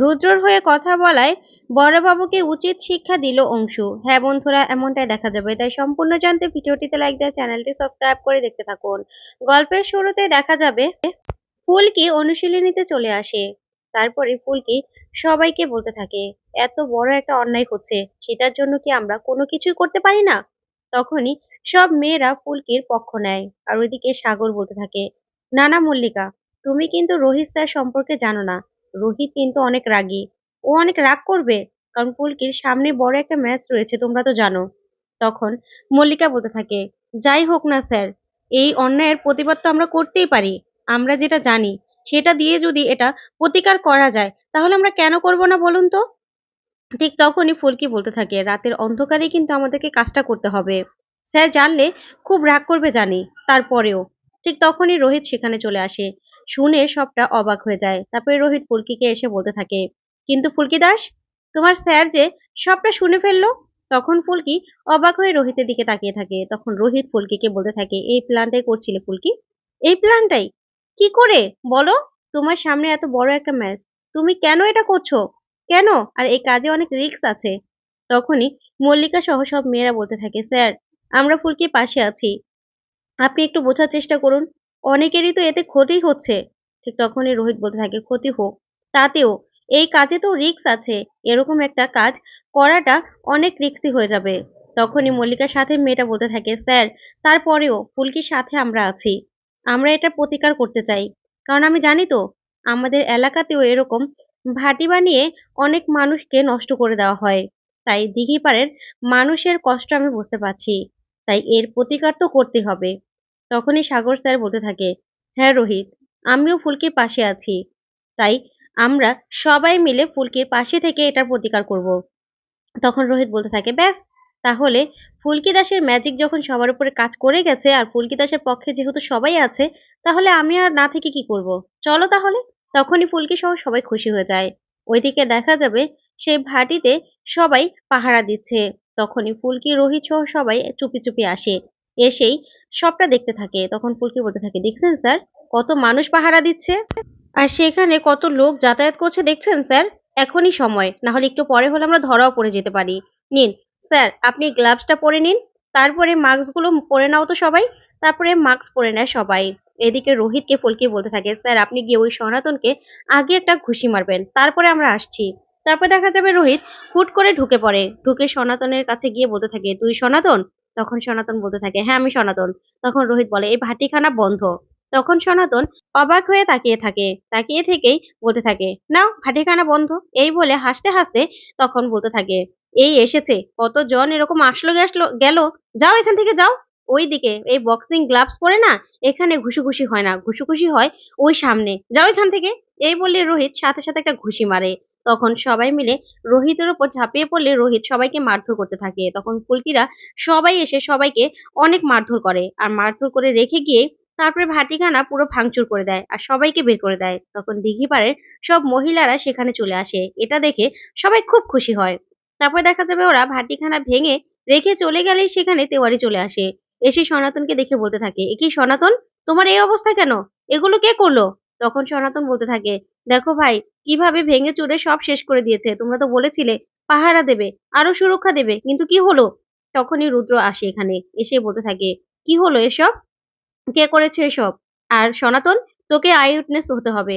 রুদ্রর হয়ে কথা বলায় বড়বাবুকে উচিত শিক্ষা দিল অংশু। হ্যাঁ বন্ধুরা, এমনটাই দেখা যাবে। তাই সম্পূর্ণ জানতে ভিডিওটিতে লাইক দেয় চ্যানেলটি সাবস্ক্রাইব করে দেখতে থাকুন। গল্পের শুরুতে দেখা যাবে, ফুলকি অনুশীলনীতে চলে আসে। তারপরে ফুলকি সবাইকে বলতে থাকে, এত বড় একটা অন্যায় হচ্ছে, সেটার জন্য কি আমরা কোনো কিছুই করতে পারি না? তখনই সব মেয়েরা ফুলকির পক্ষ নেয়। আর ওইদিকে সাগর বলতে থাকে, নানা মল্লিকা, তুমি কিন্তু রোহিত স্যার সম্পর্কে জানো না। রোহিত কিন্তু অনেক রাগী। ও অনেক রাগ করবে, কারণ ফুলকির সামনে বড় একটা ম্যাচ রয়েছে, তোমরা তো জানো। তখন মল্লিকা বলতে থাকে, যাই হোক না স্যার, এই অন্যায়ের প্রতিবাদ তো আমরা করতেই পারি, আমরা যেটা জানি, সেটা দিয়ে যদি এটা প্রতিকার করা যায়, তাহলে আমরা কেন করব না বলুন তো? ঠিক তখনই ফুলকি বলতে থাকে, রাতের অন্ধকারে কিন্তু আমাদেরকে কাজটা করতে হবে। স্যার জানলে খুব রাগ করবে জানি, তারপরেও। ঠিক তখনই রোহিত সেখানে চলে আসে। শুনে সবটা অবাক হয়ে যায়। তারপরে রোহিত ফুলকিকে এসে বলতে থাকে, কিন্তু ফুলকি দাস, তোমার স্যার যে সবটা শুনে ফেলল? তখন ফুলকি অবাক হয়ে রোহিতের দিকে তাকিয়ে থাকে। তখন রোহিত ফুলকিকে বলতে থাকে, এই প্ল্যানটাই করছিলে ফুলকি? এই প্ল্যানটাই? কি করে? বলো, তোমার সামনে এত বড় একটা ম্যাচ। তুমি কেন এটা করছ? কেন? আর এই কাজে অনেক রিস্ক আছে। তখনই মল্লিকা সহ সব মেয়েরা বলতে থাকে, স্যার, আমরা ফুলকির পাশে আছি। আপনি একটু বোঝার চেষ্টা করুন। অনেকেরই তো এতে ক্ষতি হচ্ছে। ঠিক তখনই রোহিত বলতে থাকে, ক্ষতি হোক। তাতেও, এই কাজে তো রিক্স আছে। এরকম একটা কাজ করাটা অনেক রিস্কি হয়ে যাবে। তখনই মল্লিকার সাথে মেয়েটা বলতে থাকে, স্যার, তারপরেও ফুলকির সাথে আমরা আছি। আমরা এটা প্রতিকার করতে চাই। কারণ আমি জানি তো, আমাদের এলাকাতেও এরকম ভাটি বানিয়ে অনেক মানুষকে নষ্ট করে দেওয়া হয়। তাই দিঘি পাড়ের মানুষের কষ্ট আমি বুঝতে পারছি। তাই এর প্রতিকার তো করতে হবে। তখনই সাগর স্যার বলতে থাকে হ্যাঁ রোহিত, আমিও ফুলকির পাশে আছি। তাই আমরা সবাই মিলে ফুলকির পাশে থেকে এটার প্রতিকার করব। তখন রোহিত বলতে থাকে, ব্যাস, তাহলে ফুলকি দাসের ম্যাজিক যখন সবার উপরে কাজ করে গেছে আর ফুলকি দাসের পক্ষে যেহেতু সবাই আছে, তাহলে আমি আর না থেকে কি করব? চলো তাহলে। তখনই ফুলকি সহ সবাই খুশি হয়ে যায়। ওইদিকে দেখা যাবে সেই ভাটিতে সবাই পাহারা দিচ্ছে। তখনই ফুলকি, রোহিত সহ সবাই চুপি চুপি আসে। এসেই সবটা দেখতে থাকে। তখন ফুলকি বলতে থাকে, দেখছেন স্যার? কত মানুষ পাহারা দিচ্ছে? আর সেখানে কত লোক যাতায়াত করছে, দেখছেন স্যার? এখনই সময়। না হলে একটু পরে হলে আমরা ধরাও পড়ে যেতে পারি। নিন, স্যার, আপনি গ্লাভসটা পরে নিন। তারপরে মাস্কগুলো পরে নাও তো সবাই। তারপরে মাস্ক পরে নেয় সবাই। এদিকে রোহিতকে ফুলকি বলতে থাকে, স্যার, আপনি গিয়ে ওই সনাতনকে আগে একটা ঘুষি মারবেন, তারপরে আমরা আসছি। তারপরে দেখা যাবে রোহিত হুট করে ঢুকে পড়ে। ঢুকে সনাতনের কাছে গিয়ে বলতে থাকে, তুই সনাতন? তখন সনাতন বলতে থাকে হ্যাঁ আমি সনাতন। তখন রোহিত বলে, এই ভাটিখানা বন্ধ। তখন সনাতন অবাক হয়ে তাকিয়ে থাকে, তাকিয়ে থেকেই বলতে থাকে, নাও, ভাটিখানা বন্ধ। এই বলে হাসতে হাসতে তখন বলতে থাকে, এই এসেছে, কতজন এরকম আসলো গেছলো গেল? যাও এখান থেকে, যাও। ওই দিকে এই বক্সিং গ্লাভস পরে না, এখানে ঘুষুঘুষি হয় না, ঘুষুঘুষি হয় ওই সামনে, যাও এখান থেকে। এই বললে রোহিত সাথে সাথে একটা ঘুষি মারে তখন সবাই মিলে রোহিতের ওপর ঝাঁপিয়ে পড়লে রোহিত সবাইকে মারধর করতে থাকে। তখন ফুলকিরা সবাই এসে সবাইকে অনেক মারধর করে আর মারধর করে রেখে গিয়ে তারপরে ভাটিখানা পুরো ভাঙচুর করে দেয় আর সবাইকে বের করে দেয়। তখন দিঘি পাড়ের সব মহিলারা সেখানে চলে আসে। এটা দেখে সবাই খুব খুশি হয়। তারপরে দেখা যাবে ওরা ভাটিখানা ভেঙে রেখে চলে গেলেই সেখানে তেওয়ারি চলে আসে। এসে সনাতনকে দেখে বলতে থাকে, এ কি সনাতন? তোমার এই অবস্থা কেন? এগুলো কে করল? তখন সনাতন বলতে থাকে, দেখো ভাই, কীভাবে ভেঙে চুরে সব শেষ করে দিয়েছে। তোমরা তো বলেছিলে, পাহারা দেবে, আরও সুরক্ষা দেবে, কিন্তু কি হলো? তখনই রুদ্র আসে এখানে, এসে বলতে থাকে, কি হলো এসব? কে করেছে এসব? আর সনাতন, তোকে আই উইটনেস হতে হবে।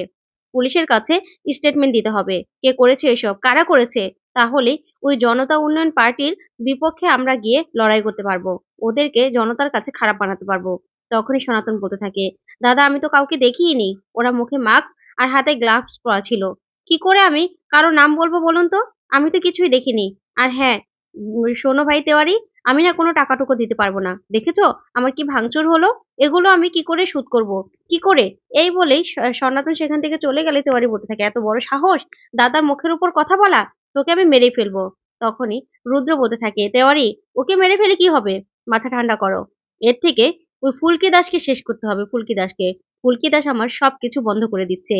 পুলিশের কাছে স্টেটমেন্ট দিতে হবে, কে করেছে এসব? কারা করেছে? তাহলে ওই জনতা উন্নয়ন পার্টির বিপক্ষে আমরা গিয়ে লড়াই করতে পারব। ওদেরকে জনতার কাছে খারাপ বানাতে পারব। তখনই সনাতন বলতে থাকে দাদা, আমি তো কাউকে দেখিনি ওরা মুখে মাস্ক আর হাতে গ্লাভস পরা ছিল কি করে আমি কারও নাম বলব বলুন তো? আমি তো কিছুই দেখিনি। আর হ্যাঁ শোনো ভাই তেওয়ারি, আমি না কোনো টাকাটুকু দিতে পারব না। দেখেছ? আমার কি ভাঙচুর হলো? এগুলো আমি কি করে শুধ করব? কি করে? এই বলেই সনাতন সেখান থেকে চলে গেলে তেওয়ারি বলতে থাকে, এত বড় সাহস? দাদার মুখের উপর কথা বলা? তোকে আমি মেরে ফেলব। তখনই রুদ্র বলতে থাকে, তেওয়ারি, ওকে মেরে ফেলে কি হবে? মাথা ঠান্ডা করো। এর থেকে ওই ফুলকি দাসকে শেষ করতে হবে। ফুলকি দাসকে। ফুলকি দাস আমার সব কিছু বন্ধ করে দিচ্ছে।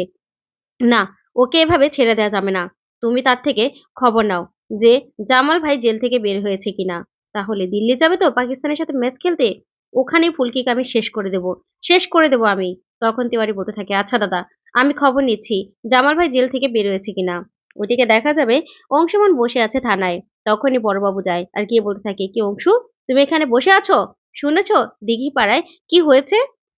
না, ওকে এভাবে ছেড়ে দেওয়া যাবে না। তুমি তার থেকে খবর নাও যে জামাল ভাই জেল থেকে বের হয়েছে কিনা। তাহলে দিল্লি যাবে তো পাকিস্তানের সাথে ম্যাচ খেলতে? ওখানেই ফুলকিকে আমি শেষ করে দেব। শেষ করে দেব আমি। তখন তিওয়ারি বলতে থাকে আচ্ছা দাদা, আমি খবর নিচ্ছি জামাল ভাই জেল থেকে বের হয়েছে কিনা। ওদিকে দেখা যাবে অংশমান বসে আছে থানায়। তখনই বড়বাবু যায়। আর গিয়ে বলতে থাকে, কি অংশু, তুমি এখানে বসে আছো? শুনেছ? দিঘি পাড়ায় কি হয়েছে?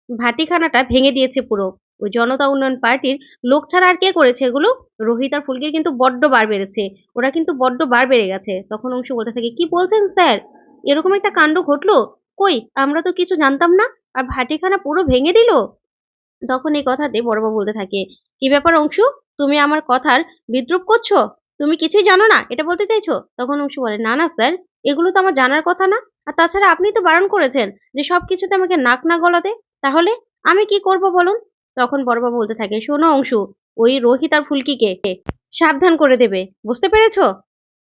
ভাটিখানাটা ভেঙে দিয়েছে পুরো। ওই জনতা উন্নয়ন পার্টির লোক ছাড়া আর কে করেছে এগুলো? রোহিত আর ফুলকির কিন্তু বড্ড বার বেড়েছে। ওরা কিন্তু বড্ড বার বেড়ে গেছে। তখন অংশ বলতে থাকে, কি বলছেন স্যার? এরকম একটা কাণ্ড ঘটলো? কই, আমরা তো কিছু জানতাম না? আর ভাটিখানা পুরো ভেঙে দিল? তখন এই কথাতে বড়বাবু বলতে থাকে, কি ব্যাপার অংশু? তুমি আমার কথার বিদ্রুপ করছ? তুমি কিছুই জানো না? এটা বলতে চাইছো? তখন অংশু বলে, না না, স্যার। এগুলো তো আমার জানার কথা না। আর তাছাড়া আপনি তো বারণ করেছেন যে সব কিছুতে আমাকে নাক না গলাতে। তাহলে আমি কি করব বলুন? তখন বড়বাবু বলতে থাকে, শোনো অংশু, ওই রোহিত আর ফুলকিকে সাবধান করে দেবে। বুঝতে পেরেছ?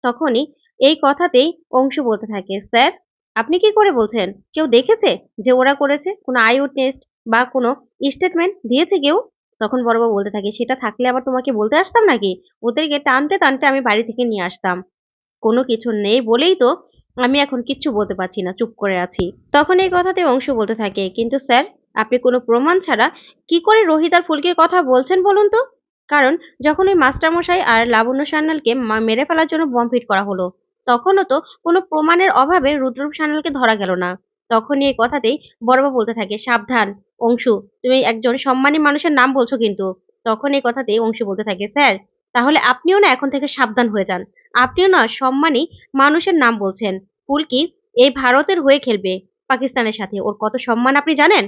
তখনই এই কথাতেই অংশু বলতে থাকে, স্যার, আপনি কি করে বলছেন? কেউ দেখেছে যে ওরা করেছে? কোনো আই উইটনেস বা কোনো স্টেটমেন্ট দিয়েছে কেউ? তখন বড়বাবু বলতে থাকে, সেটা থাকলে আবার তোমাকে বলতে আসতাম নাকি? ওদেরকে টানতে টানতে আমি বাড়ি থেকে নিয়ে আসতাম। কোনো কিছু নেই বলেই তো আমি এখন কিচ্ছু বলতে পারছি না, চুপ করে আছি। তখন এই কথাতে অংশ বলতে থাকে, কিন্তু স্যার, আপনি কোনো প্রমাণ ছাড়া কি করে রোহিত আর ফুলকির কথা বলছেন বলুন তো? কারণ যখন ওই মাস্টারমশাই আর লাবণ্য সান্যালকে মেরে ফেলার জন্য বম ফিট করা হলো, তখনও তো কোনো প্রমাণের অভাবে রুদ্রূপ সান্যালকে ধরা গেল না। তখনই এই কথাতেই বড়বাবু বলতে থাকে, সাবধান, অংশু, তুমি একজন সম্মানী মানুষের নাম বলছো কিন্তু। তখন এই কথাতেই অংশু বলতে থাকে, স্যার, তাহলে আপনিও না এখন থেকে সাবধান হয়ে যান। আপনিও না সম্মানী মানুষের নাম বলছেন। ফুলকি এই ভারতের হয়ে খেলবে পাকিস্তানের সাথে। ওর কত সম্মান আপনি জানেন?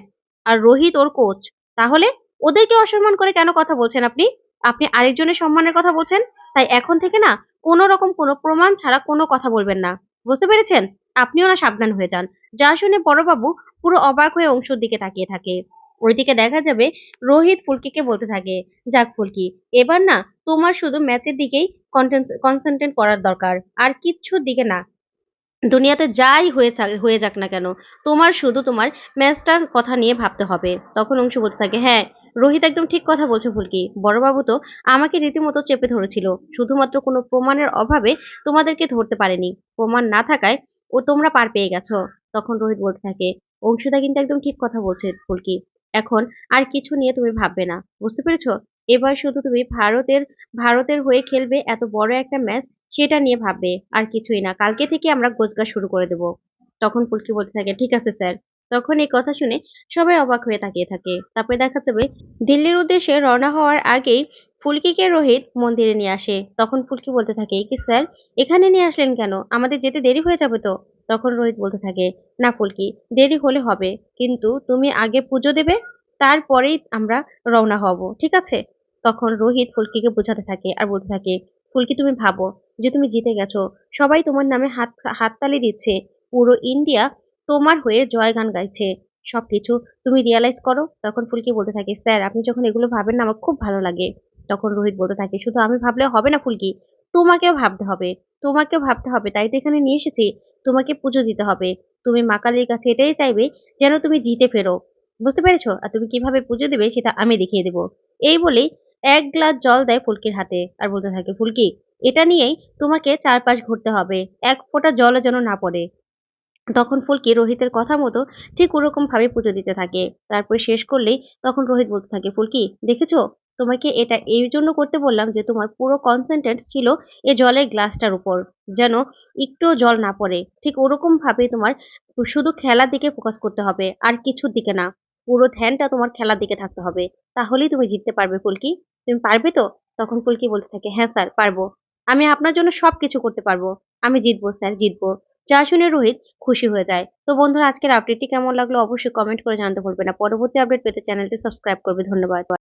আর রোহিত ওর কোচ। তাহলে ওদেরকে অসম্মান করে কেন কথা বলছেন আপনি? আপনি আরেকজনের সম্মানের কথা বলছেন? তাই এখন থেকে না কোনো রকম কোনো প্রমাণ ছাড়া কোনো কথা বলবেন না। বুঝতে পেরেছেন? আপনিও না সাবধান হয়ে যান। যা শুনে বড়বাবু পুরো অবাক হয়ে অংশুর দিকে তাকিয়ে থাকে। ওইদিকে দেখা যাবে রোহিত ফুলকিকে বলতে থাকে, যাক ফুলকি, এবার না তোমার শুধু ম্যাচের দিকেই কনসেন্ট্রেট করার দরকার, আর কিচ্ছুর দিকে না। দুনিয়াতে যাই হয়ে হয়ে যাক না কেন, তোমার শুধু তোমার ম্যাচটার কথা নিয়ে ভাবতে হবে। তখন অংশ বলতে থাকে হ্যাঁ রোহিত একদম ঠিক কথা বলছে ফুলকি। বড়বাবু তো আমাকে রীতিমতো চেপে ধরেছিল, শুধুমাত্র কোনো প্রমাণের অভাবে তোমাদেরকে ধরতে পারেনি। প্রমাণ না থাকায় ও তোমরা পার পেয়ে গেছো। তখন রোহিত বলতে থাকে, অংশুদা কিন্তু একদম ঠিক কথা বলছে ফুলকি। এখন আর কিছু নিয়ে তুমি ভাববে না, বুঝতে পেরেছ? এবার শুধু তুমি ভারতের ভারতের হয়ে খেলবে এত বড় একটা ম্যাচ সেটা নিয়ে ভাববে আর কিছুই না। কালকে থেকে আমরা গোছগাছ শুরু করে দেব। তখন পুলকি বলতে থাকে, ঠিক আছে স্যার তখন এই কথা শুনে সবাই অবাক হয়ে তাকিয়ে থাকে। তারপরে দেখা যাবে, দিল্লির উদ্দেশ্যে রওনা হওয়ার আগেই ফুলকিকে রোহিত মন্দিরে নিয়ে আসে। তখন ফুলকি বলতে থাকে কি স্যার এখানে নিয়ে আসলেন কেন? আমাদের যেতে দেরি হয়ে যাবে তো? তখন রোহিত বলতে থাকে, না ফুলকি, দেরি হলে হবে, কিন্তু তুমি আগে পুজো দেবে, তারপরেই আমরা রওনা হব, ঠিক আছে? তখন রোহিত ফুলকিকে বোঝাতে থাকে আর বলতে থাকে, ফুলকি, তুমি ভাবো যে তুমি জিতে গেছো, সবাই তোমার নামে হাত, হাততালি দিচ্ছে, পুরো ইন্ডিয়া তোমার হয়ে জয়গান গাইছে, সবকিছু তুমি রিয়ালাইজ করো। তখন ফুলকি বলতে থাকে, স্যার, আপনি যখন এগুলো ভাবেন না, আমার খুব ভালো লাগে। তখন রোহিত বলতে থাকে, শুধু আমি ভাবলে হবে না ফুলকি, তোমাকেও ভাবতে হবে, তোমাকেও ভাবতে হবে, তাই তো এখানে নিয়ে এসেছি তোমাকে পুজো দিতে হবে। তুমি মা কালীর কাছে এটাই চাইবে যেন তুমি জিতে ফেরো। বুঝতে পেরেছ? আর তুমি কীভাবে পুজো দেবে সেটা আমি দেখিয়ে দেবো। এই বলেই এক গ্লাস জল দেয় ফুলকির হাতে আর বলতে থাকে, ফুলকি, এটা নিয়েই তোমাকে চারপাশ ঘুরতে হবে। এক ফোঁটা জলও যেন না পড়ে। তখন ফুলকি রোহিতের কথা মতো ঠিক ওরকম ভাবে পুজো দিতে থাকে। তারপর শেষ করলেই তখন রোহিত বলতে থাকে, ফুলকি, দেখেছ? তোমাকে এটা এই জন্য করতে বললাম যে তোমার পুরো কনসেন্ট্রেট ছিল এ জলের গ্লাসটার উপর, যেন একটু জল না পড়ে। ঠিক ওরকম ভাবে তোমার শুধু খেলার দিকে ফোকাস করতে হবে, আর কিছুর দিকে না। পুরো ধ্যানটা তোমার খেলার দিকে থাকতে হবে। তাহলেই তুমি জিততে পারবে ফুলকি তুমি পারবে তো? তখন ফুলকি বলতে থাকে হ্যাঁ স্যার, পারব। আমি আপনার জন্য সবকিছু করতে পারব। আমি জিতবো স্যার, জিতবো। যা শুনে রোহিত খুশি হয়ে যায়। তো বন্ধুরা, আজকের আপডেটটি কেমন লাগল অবশ্যই কমেন্ট করে জানতে ভুলবে না। পরবর্তী আপডেট পেতে চ্যানেলটি সাবস্ক্রাইব করবে। ধন্যবাদ।